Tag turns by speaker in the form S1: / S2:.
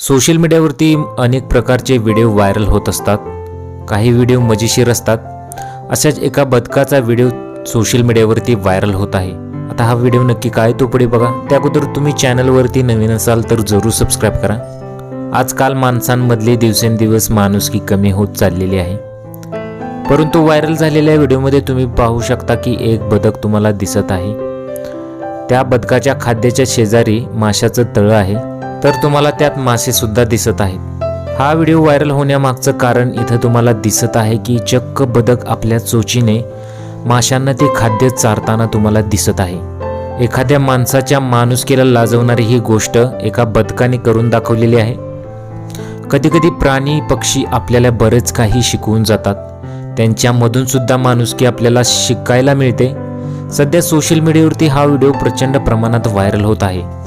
S1: Social मीडियावरती अनेक प्रकारचे व्हिडिओ व्हायरल होत असतात. काही व्हिडिओ मजेशीर असतात. अशाच एका बदकाचा व्हिडिओ सोशल मीडियावरती व्हायरल होत आहे. आता हा व्हिडिओ नक्की काय तो पुढे बघा. त्या अगोदर तुम्ही चॅनलवरती नवीन असाल तर जरूर सबस्क्राईब करा. आजकाल माणसांमधले दिवसेंदिवस माणुसकी कमी होत चाललेली आहे. परंतु व्हायरल झालेल्या व्हिडिओमध्ये तुम्ही पाहू शकता की एक बदक तुम्हाला दिसत आहे. त्या बदकाच्या खाद्याच्या शेजारी माशाचं तळं आहे. तर तुम्हाला त्यात मासे सुद्धा दिसत आहेत. हा व्हिडिओ व्हायरल होण्यामागचं कारण इथं तुम्हाला दिसत आहे की चक्क बदक आपल्या चोचीने माशांना ते खाद्य चारताना तुम्हाला दिसत आहे. एखाद्या माणसाच्या माणुसकीला लाजवणारी ही गोष्ट एका बदकाने करून दाखवलेली आहे. कधीकधी प्राणी पक्षी आपल्याला बरेच काही शिकवून जातात. त्यांच्यामधून सुद्धा माणुसकी आपल्याला शिकायला मिळते. सध्या सोशल मीडियावरती हा व्हिडिओ प्रचंड प्रमाणात व्हायरल होत आहे.